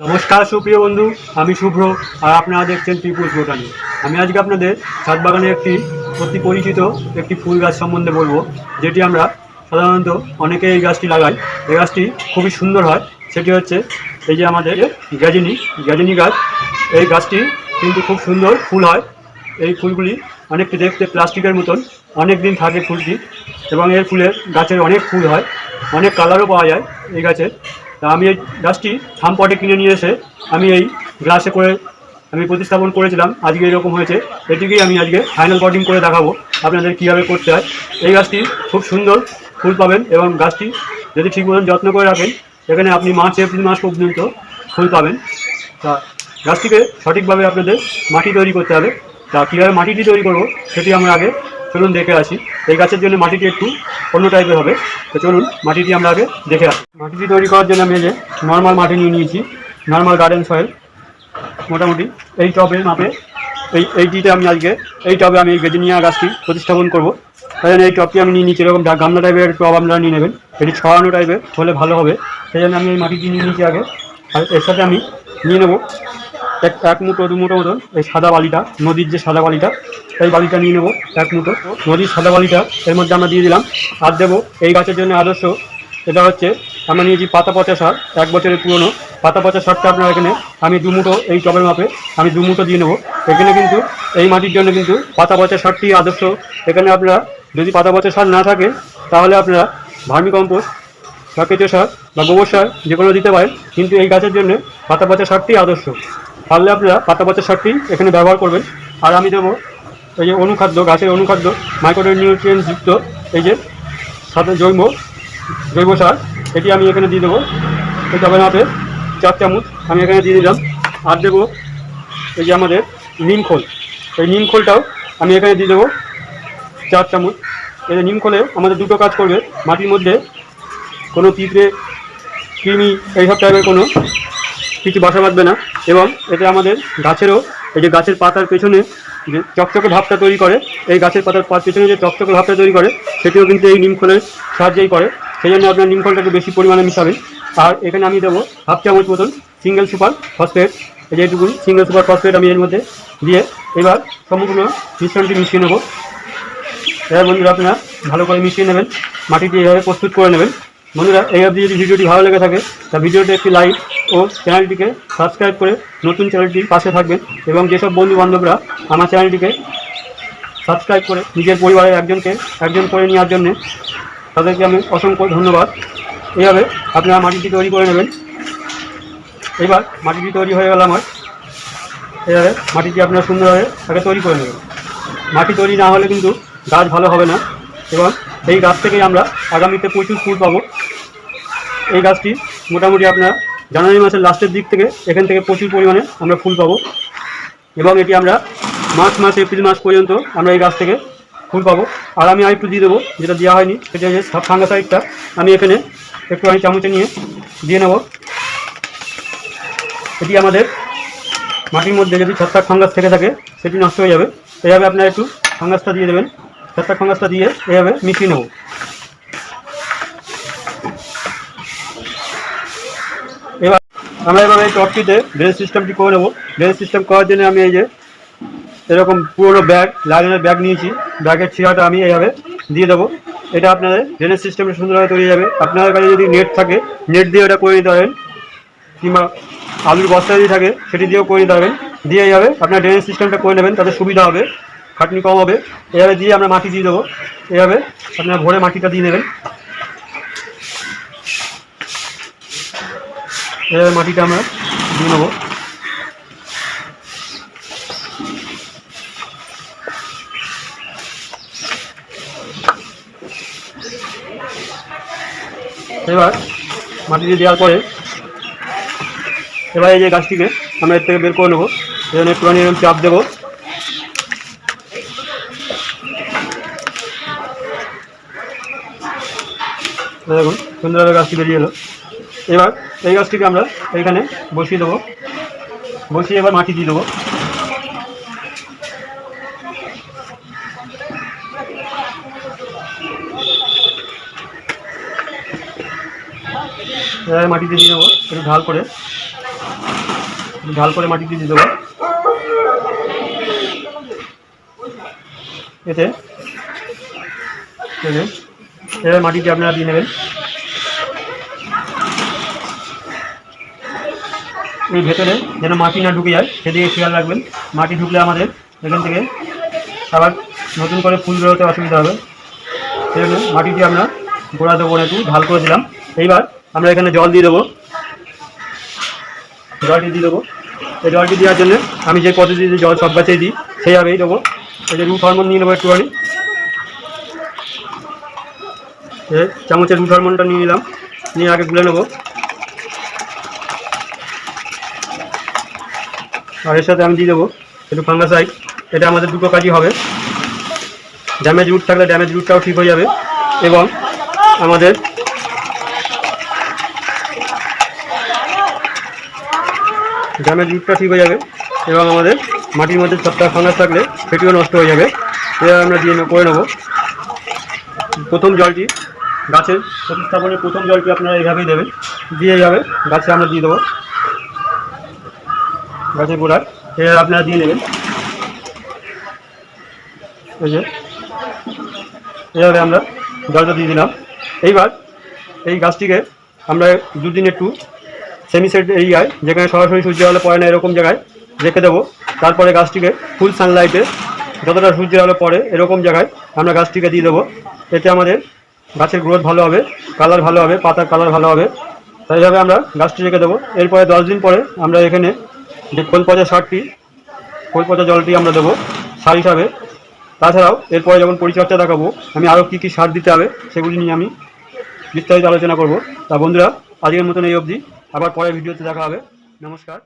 নমস্কার, সুপ্রিয় বন্ধু। আমি শুভ্র, আর আপনারা দেখছেন ত্রিপুর বোটানি আমি আজকে আপনাদের ছাদ বাগানে একটি অতি পরিচিত একটি ফুল গাছ সম্বন্ধে বলব, যেটি আমরা সাধারণত অনেকে এই গাছটি লাগাই। এই গাছটি খুবই সুন্দর হয়। সেটি হচ্ছে এই যে আমাদের গ্যাজিনি গ্যাজিনি গাছ। এই গাছটি কিন্তু খুব সুন্দর ফুল হয়। এই ফুলগুলি অনেকটি দেখতে প্লাস্টিকের মতন। অনেক দিন থাকে ফুলটি, এবং এর ফুলের গাছের অনেক ফুল হয়। অনেক কালারও পাওয়া যায় এই গাছের। তা আমি এই গাছটি থামপটে কিনে নিয়ে এসে আমি এই গ্লাসে করে আমি প্রতিস্থাপন করেছিলাম। আজকে এরকম হয়েছে। এটিকেই আমি আজকে ফাইনাল পটিং করে দেখাবো। আপনাদের কীভাবে করতে হয়। এই গাছটি খুব সুন্দর ফুল পাবেন এবং গাছটি যদি ঠিক মতন যত্ন করে রাখেন, এখানে আপনি মার্চ, এপ্রিল মাস পর্যন্ত ফুল পাবেন। তা গাছটিকে সঠিকভাবে আপনাদের মাটি তৈরি করতে হবে। তা কীভাবে মাটিটি তৈরি করব, সেটি আমরা আগে চলুন দেখে আসি। এই গাছের জন্য মাটিটি একটু অন্য টাইপের হবে। তো চলুন, মাটিটি আমরা আগে দেখে আসি। মাটিটি তৈরি করার জন্য আমি যে নর্মাল মাটি নিয়ে নিয়েছি নর্মাল গার্ডেন সয়েল মোটামুটি এই টবের মাপে এই এইটিতে আমি আজকে, এই টবে আমি এই গেজিনিয়া গাছটি প্রতিস্থাপন করব। তাই জন্য এই টবটি আমি নিয়ে নিচ্ছি এরকম গামলা টাইপের টব আপনারা নিয়ে নেবেন। এটি ছড়ানো টাইপের হলে ভালো হবে। সেই জন্য আমি এই মাটিটি নিয়ে নিচ্ছি আগে। আর এর সাথে আমি নিয়ে নেব এক এক মুঠো, দু মুঠো মতন এই সাদা বালিটা, নদীর যে সাদা বালিটা, এই বালিটা নিয়ে নেব এক মুঠো। নদীর সাদা বালিটা এর মধ্যে আমরা দিয়ে দিলাম। আর দেবো এই গাছের জন্য আদর্শ, এটা হচ্ছে আমরা নিয়েছি পাতা পচা সার, এক বছরের পুরনো। পাতা পচা সারটা আপনার এখানে, আমি দু মুঠো এই টবের মাপে, আমি দু মুঠো দিয়ে নেব। এখানে কিন্তু, এই মাটির জন্য কিন্তু পাতা পচা সারটি আদর্শ। এখানে আপনারা যদি পাতা পচা সার না থাকে, তাহলে আপনারা ভার্মি কম্পোস্ট, বা কেঁচো সার, বা গোবর সার যে কোনো দিতে পারেন। কিন্তু এই গাছের জন্য পাতা পচা সারটি আদর্শ। পারলে আপনারা পাতা পচা সারটি এখানে ব্যবহার করবেন। আর আমি দেবো এই যে অনুখাদ্য, গাছের অনুখাদ্য মাইক্রো নিউট্রিয়েন্ট যুক্ত এই যে সাথে জৈব জৈব সার, এটি আমি এখানে দিয়ে দেবো। এই টবে মাপে চার চামচ আমি এখানে দিয়ে দিলাম। আর দেবো এই যে আমাদের নিম খোল। এই নিম খোলটাও আমি এখানে দিয়ে দেবো চার চামচ। এই যে নিম খোলে আমাদের দুটো কাজ করবে। মাটির মধ্যে কোনো পিঁপড়ে কৃমি, এইসব টাইপের কোনো কিছু বাসা বাঁধবে না। এবং এতে আমাদের গাছেরও, এই যে গাছের পাতার পেছনে যে চকচকে ভাবটা তৈরি করে, এই গাছের পাতার পেছনে যে চকচকে ভাবটা তৈরি করে, সেটিও কিন্তু এই নিমখোলের সাহায্যেই করে। সেই জন্য আপনার নিমখোলটাকে বেশি পরিমাণে মিশাবেন। আর এখানে আমি দেবো হাফ চামচ মতন সিঙ্গেল সুপার ফসফেট এই যে এইটুকুন সিঙ্গেল সুপার ফসফেট আমি এর মধ্যে দিয়ে এবার সম্পূর্ণ মিশ্রণটি মিশিয়ে নেব। এবার বন্ধুরা আপনারা ভালো করে মিশিয়ে নেবেন। মাটিটি এইভাবে প্রস্তুত করে নেবেন। বন্ধুরা, এই অবধি যদি ভিডিওটি ভালো লেগে থাকে, তা ভিডিওতে একটি লাইক ও চ্যানেলটিকে সাবস্ক্রাইব করে নতুন চ্যানেলটির পাশে থাকবেন এবং যেসব বন্ধু বান্ধবরা আমার চ্যানেলটিকে সাবস্ক্রাইব করে নিজের পরিবারের একজনকে একজন করে নেওয়ার জন্য তাদেরকে আমি অসংখ্য ধন্যবাদ। এইভাবে আপনারা মাটিটি তৈরি করে নেবেন। এবার মাটিটি তৈরি হয়ে গেল আমার। এভাবে মাটিটি আপনারা সুন্দরভাবে আগে তৈরি করে নেবেন। মাটি তৈরি না হলে কিন্তু গাছ ভালো হবে না। এবং এই গাছ থেকেই আমরা আগামীতে প্রচুর ফুল পাবো। এই গাছটি মোটামুটি আপনার জানুয়ারি মাসের লাস্টের দিক থেকে এখান থেকে প্রচুর পরিমাণে আমরা ফুল পাবো। এবং এটি আমরা মার্চ মাস, এপ্রিল মাস পর্যন্ত আমরা এই গাছ থেকে ফুল পাবো। আর আমি আরেকটু দিয়ে দেবো, যেটা দেওয়া হয়নি, সেটা যে ফাঙ্গাসাইডটা। আমি এখানে একটু আমি চামচে নিয়ে দিয়ে নেব। এটি আমাদের মাটির মধ্যে যদি ছত্রাক ফাঙ্গাস থেকে থাকে, সেটি নষ্ট হয়ে যাবে। এইভাবে আপনারা একটু ফাঙ্গাসটা দিয়ে দেবেন। ছত্রাক ফাঙ্গাসটা দিয়ে এইভাবে মিশিয়ে নেব। এবার আমরা এবার এই টপটিতে ড্রেন সিস্টেমটি করে নেব। ড্রেন সিস্টেম করার জন্য আমি এই যে এরকম পুরোনো ব্যাগ লাইনের ব্যাগ নিয়েছি। ব্যাগের ছিঁড়াটা আমি এইভাবে দিয়ে দেবো। এটা আপনাদের ড্রেনেজ সিস্টেমটা সুন্দরভাবে তৈরি যাবে। আপনাদের কাছে যদি নেট থাকে নেট দিয়ে ওটা করে নিতে পারেন। কিংবা আলুর বস্তা যদি থাকে, সেটি দিয়েও করে নিতে পারবেন। দিয়ে যাবে আপনার ড্রেনেজ সিস্টেমটা করে নেবেন, তাতে সুবিধা হবে। খাটনি কম হবে। এভাবে দিয়ে আমরা মাটি দিয়ে দেবো। এভাবে আপনারা ভরে মাটিটা দিয়ে নেবেন। এভাবে মাটিটা আমরা দিয়ে নেব। এবার মাটি দিয়ে দেওয়ার পরে এবার এই যে গাছটিকে আমরা এর থেকে বের করে নেব। এজন্য একটুখানি চাপ দেবো। দেখুন, সুন্দরভাবে গাছটি বেরিয়ে এলো। এবার এই গাছটিকে আমরা এইখানে বসিয়ে দেবো। বসিয়ে এবার মাটি দিয়ে দেবো। মাটিতে দিয়ে দেবো, একটু ঢাল করে। ঢাল করে মাটি দিয়ে দেবো। এতে এবার মাটিটি আপনারা দিয়ে নেবেন। এই ভেতরে যেন মাটি না ঢুকে যায়, সেদিকে খেয়াল রাখবেন। মাটি ঢুকলে আমাদের এখান থেকে আবার নতুন করে ফুল বেরোতে অসুবিধা হবে। সেই জন্য মাটিটি আমরা গোড়া দেবো একটু, ঢাল করে দিলাম। এইবার আমরা এখানে জল দিয়ে দেবো। জলটি দিয়ে দেবো। এই জলটি দেওয়ার জন্য আমি যে পদ্ধতিতে জল সব গাছেই দিই, সেইভাবেই দেবো। এই যে রুট হরমোন নিয়ে নেব একটুখানি এই চামচের রুট হরমোনটা নিয়ে নিলাম, নিয়ে আগে গুলে নেব। আর এর সাথে আমি দিয়ে দেবো একটু ফাঙ্গাসাইড। এটা আমাদের দুটো কাজই হবে। ড্যামেজ রুট থাকলে ড্যামেজ রুটটাও ঠিক হয়ে যাবে। এবং আমাদের ড্যামেজ রুটটা ঠিক হয়ে যাবে। এবং আমাদের মাটির মধ্যে সবটা ফাঙ্গাস থাকলে সেটিও নষ্ট হয়ে যাবে। এবার আমরা দিয়ে করে নেব। প্রথম জলটি গাছের প্রতিস্থাপনের প্রথম জলটি আপনারা এইভাবেই দেবেন। দিয়ে এইভাবে গাছে আমরা দিয়ে দেবো। গাছের গোড়ায়। এবার আপনারা দিয়ে নেবেন। এই যে। এইভাবে আমরা জলটা দিয়ে দিলাম। এইবার এই গাছটিকে আমরা দুদিন একটু সেমি সেমিসেট এরিয়ায়, যেখানে সরাসরি সূর্যের আলো পড়ে না এরকম জায়গায় রেখে দেবো। তারপরে গাছটিকে ফুল সানলাইটে যতটা সূর্যের আলো পড়ে এরকম জায়গায় আমরা গাছটিকে দিয়ে দেবো। এতে আমাদের গাছের গ্রোথ ভালো হবে কালার ভালো হবে, পাতার কালার ভালো হবে। তাই এইভাবে আমরা গাছটি রেখে দেবো। এরপরে দশ দিন পরে আমরা এখানে যে খোল পচা সারটি খোল পচা জলটি আমরা দেবো সার হিসাবে। তাছাড়াও এরপরে যখন পরিচর্যা দেখাবো, আমি আরও কী কী সার দিতে হবে সেগুলি নিয়ে আমি বিস্তারিত আলোচনা করব। তা বন্ধুরা, আজকের মতন এই অবধি। আবার পরের ভিডিওতে দেখা হবে। নমস্কার।